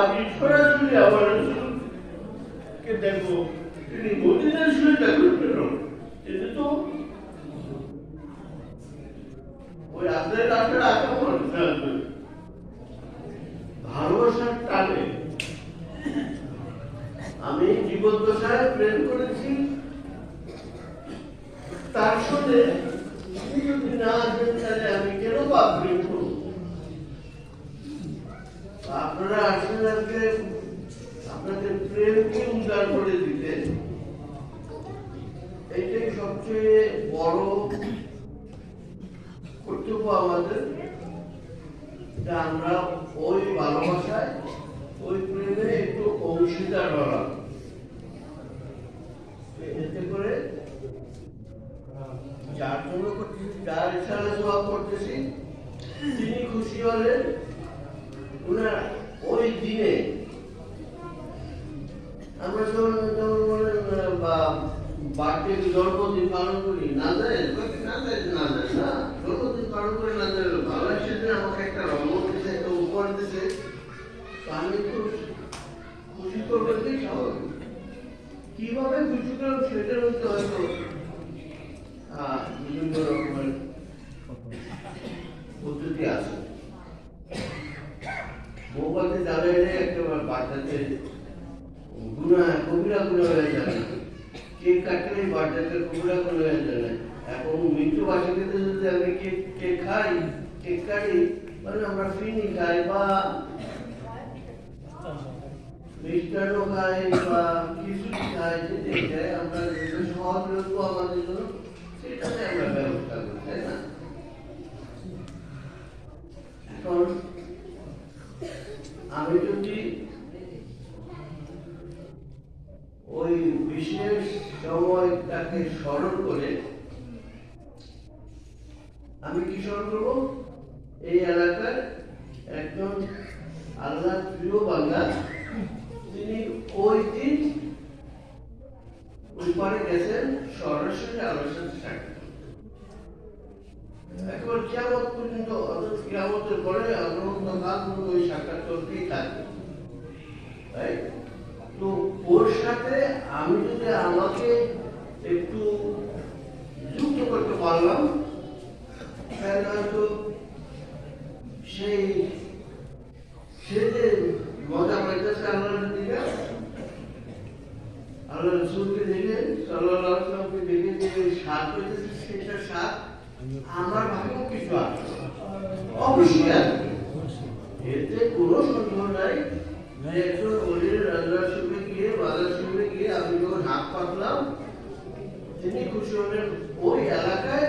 আমি সরাসরি আমার কে দেখব তিনি সঙ্গে দেখা করলেন তিনি তো ওই আপনার আপনার আক্রমণ ভালোবাসার টানে। আমি জীবদ্দশায় প্রেম করেছি। তার সঙ্গে যদি না আসবেন তাহলে আমি কেন করব আপনারা আসলে আজকে আপনাদের প্রেমকে উদ্ধার করে দিতে এইটাই সবচেয়ে বড় কর্তব্য আমাদের আমরা ওই ভালোবাসায়, ওই প্রেমে একটু অংশীদার হলাম এতে করে যার জন্য করতেছি যার ইচ্ছা করতেছি, তিনি খুশি হলেন। ওনার ওই দিনে আমরা যখন জন্মদিন পালন করি। না যায় না যায় না তো খুশি কীভাবে খুশি করব হয়তো বিভিন্ন পদ্ধতি আছে। একেবারে বাচ্চাতে গুণা কবিরা গুণা হয়ে যাবে কেক কাটলে বাচ্চাতে কবিরা গুণা হয়ে যাবে এখন মৃত্যু বাসাতে যদি আমি কেক কেক খাই কেক কাটি মানে আমরা ফিনি খাই বা মিষ্টান্ন খাই বা কিছু খাই যেতে খাই আমরা যেটা সহজলভ্য আমাদের জন্য সেটাতে আমরা ব্যবস্থা করি তাই না এখন আমি সময়টাকে স্মরণ করে, আমি কি স্মরণ করব? এই এলাকার একজন আল্লাহ প্রিয় বাংলা তিনি ওই দিন ওই পারে গেছেন সরাসরি আলোচনা কিয়ামত পর্যন্ত পরে অনন্ত পর্যন্ত ওই সাক্ষাৎ চলতেই থাকবে তাই? তো ওর সাথে আমি যদি আমাকে একটু যুক্ত করতে পারলাম তাহলে হয়তো সেই সে যে মজা পাইতেছে আল্লাহর দিকে আল্লাহ রসুলকে দেখে সাল্লাহ আসলামকে দেখে যে স্বাদ পেতেছে সেটা স্বাদ আমার ভাগ্য কিছু আছে অবশ্যই আছে এতে কোনো সন্দেহ নাই যে একজন অলির রাজার সঙ্গে গিয়ে বাজার সঙ্গে গিয়ে আমি যখন হাত পাতলাম তিনি খুশি হলেন ওই এলাকায়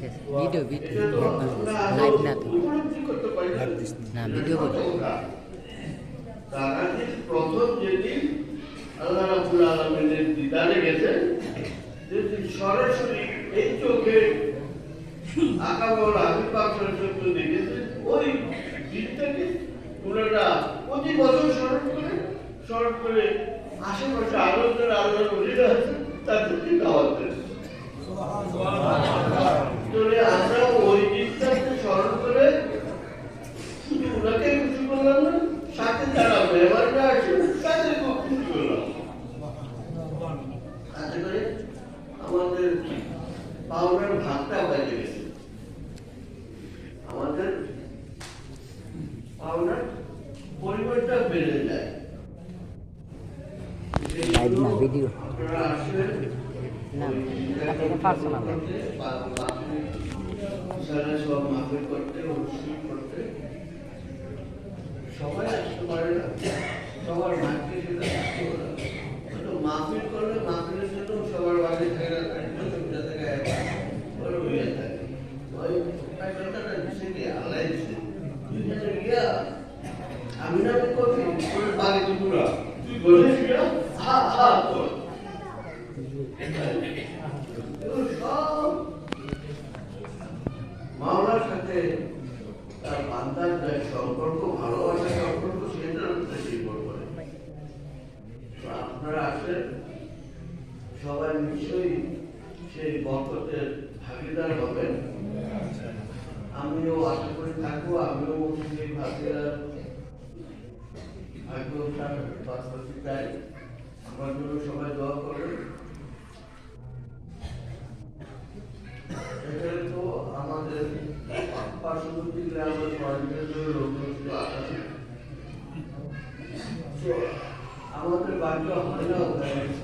জলসা ভিডিও ভিডিও লাইভ না তো না। ভিডিও যে প্রথম যেদিন আল্লাহ রাবুল আলমিনের দিদারে গেছেন যেদিন সরাসরি এই চোখে দেখেছেন ওই দিনটাকে ওনারা প্রতি বছর স্মরণ করে স্মরণ করে আশেপাশে আরও যারা আল্লাহর তাদেরকে দাওয়াত দেন তাহলে আমরা ওই দিনটাকে স্মরণ করে শুধু ওনাকে খুশি করলাম না সাথে যারা মেহমানরা আছে তাদেরকেও খুশি করলাম তাতে করে আমাদের পাওনার ভাগটা বেড়ে গেছে। আমাদের পাওনার পরিমাণটা বেড়ে যায়। লাইভ না, ভিডিও। না, অনুষ্ঠান করতে সবাই আসতে পারে না। সবার ভাগ্যে সেটা থাকতে পারে না। হয়তো মাহফিল করলে মাহফিলের জন্য সবার বাড়ি থেকে একজন সুবিধা থেকে একবার করে হয়ে থাকে ওই সরকারটা দিছে কি আল্লাহ দিছে দুইজনে গিয়া আমি না আমি করি আগে তুই পুরা তুই বলিস না হা হা কর এগুলো সব মাওলার সাথে তার বান্দার যে সম্পর্ক ভালোবাসার সম্পর্ক সেটার উপরে নির্ভর করে তো আসেন সবাই নিশ্চয়ই সেই বরকতের ভাগিদার হবেন। আমিও আশা করি থাকব, আমিও সেই ভাগিদার বাস্তবতা চাই। আমার জন্য সবাই দোয়া করবেন। এখানে তো আমাদের পার্শ্ববর্তী গ্রামের লোকজন শুধু আসে তো আমাদের